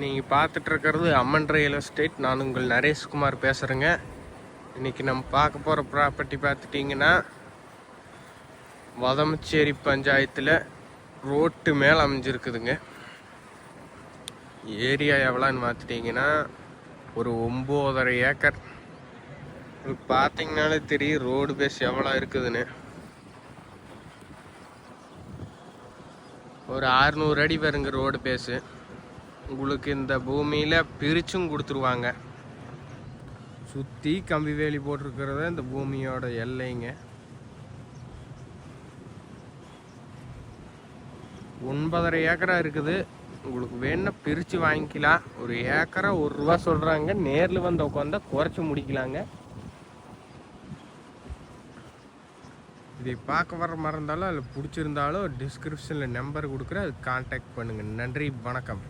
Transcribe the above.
நீங்கள் பார்த்துட்டு இருக்கிறது அம்மன் ரியல் எஸ்டேட். நான் உங்கள் நரேஷ்குமார் பேசுகிறேங்க இன்றைக்கி நம்ம பார்க்க போகிற ப்ராப்பர்ட்டி பார்த்துட்டிங்கன்னா வதமச்சேரி பஞ்சாயத்தில் ரோட்டு மேலே அமைஞ்சிருக்குதுங்க. ஏரியா எவ்வளோன்னு பார்த்துட்டிங்கன்னா ஒரு ஒம்போதரை ஏக்கர். உங்களுக்கு பார்த்தீங்கனாலே தெரியும் ரோடு பேஸ் எவ்வளோ இருக்குதுன்னு. ஒரு அறுநூறு அடி வருங்க ரோடு பேஸு உங்களுக்கு இந்த பூமியில் பிரிச்சும் கொடுத்துருவாங்க. சுற்றி கம்பி வேலி போட்டிருக்கிறத இந்த பூமியோட எல்லைங்க. ஒன்பதரை ஏக்கரா இருக்குது. உங்களுக்கு வேணும்னா பிரித்து வாங்கிக்கலாம். ஒரு ஏக்கரை ஒரு ரூபா சொல்கிறாங்க நேரில் வந்து உட்காந்தா குறைச்சி முடிக்கலாங்க. இதை பார்க்க வர மாதிரி இருந்தாலும் அதில் பிடிச்சிருந்தாலும் டிஸ்கிரிப்ஷனில் நம்பர் கொடுக்குறேன். அது கான்டாக்ட் பண்ணுங்கள் நன்றி வணக்கம்.